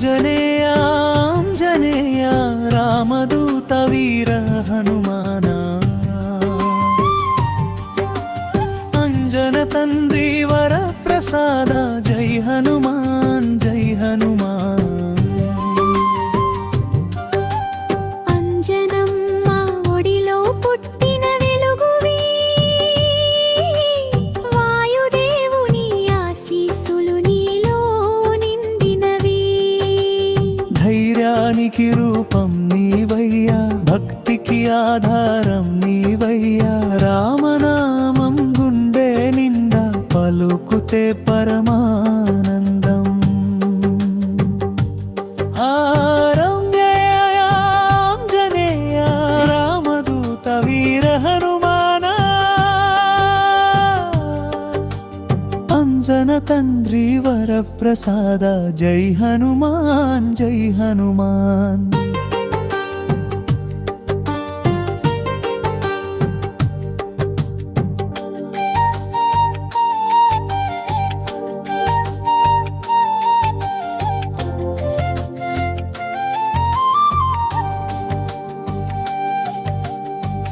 ఆంజనేయాంజనేయ రామదూత వీర హనుమాన. అంజన తండ్రి వర ప్రసాద జై హనుమాన్ జై హనుమాన్. ధైర్యానికి రూపం నీవయ్యా భక్తికి ఆధారం నీవయ్యా. రామనామం గుండె నిండా పలుకుతే పరమాన రంజన తండ్రి వరప్రసాద. జై హనుమాన్ జై హనుమాన్.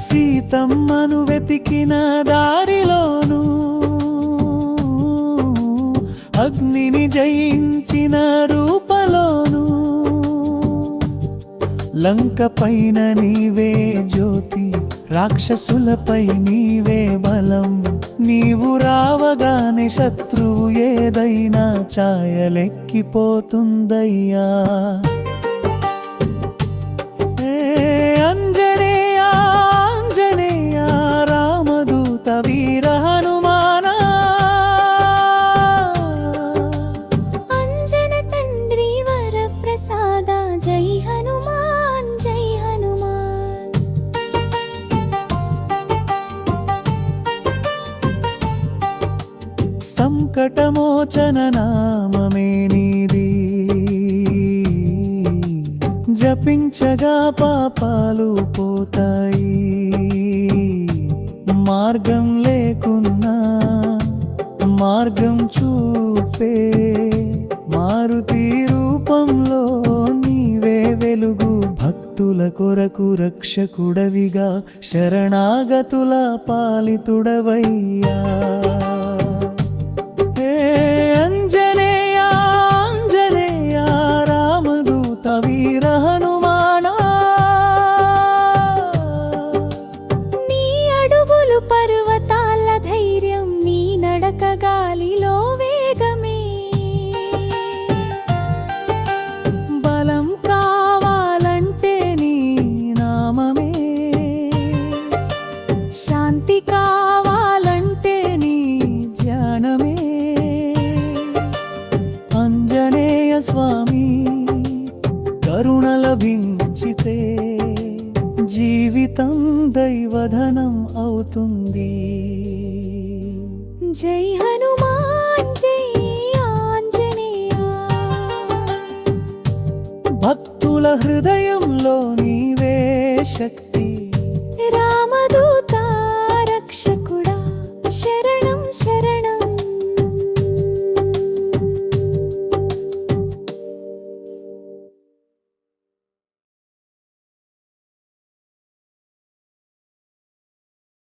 సీతమ్మను వెతికిన దారి అగ్నిని జయించిన రూపలోను లంక పైన నీవే జ్యోతి రాక్షసులపై నీవే బలం. నీవు రావగానే శత్రువు ఏదైనా ఛాయలెక్కిపోతుందయ్యా. సంకటమోచన నామమే నీది. జపించగా పాపాలు పోతాయి. మార్గం లేకున్నా మార్గం చూపే మారుతి రూపంలో నీవే వెలుగు. భక్తుల కొరకు రక్షకుడవిగా శరణాగతుల పాలితుడవయ్యా. శాంతి కావాలంటే నీ ధ్యానమే. అంజనేయ స్వామి కరుణ లభించితే జీవితం దైవధనం అవుతుంది. జై హనుమాన్ జై ఆంజనేయ. భక్తుల హృదయంలో నీవే శక్తి.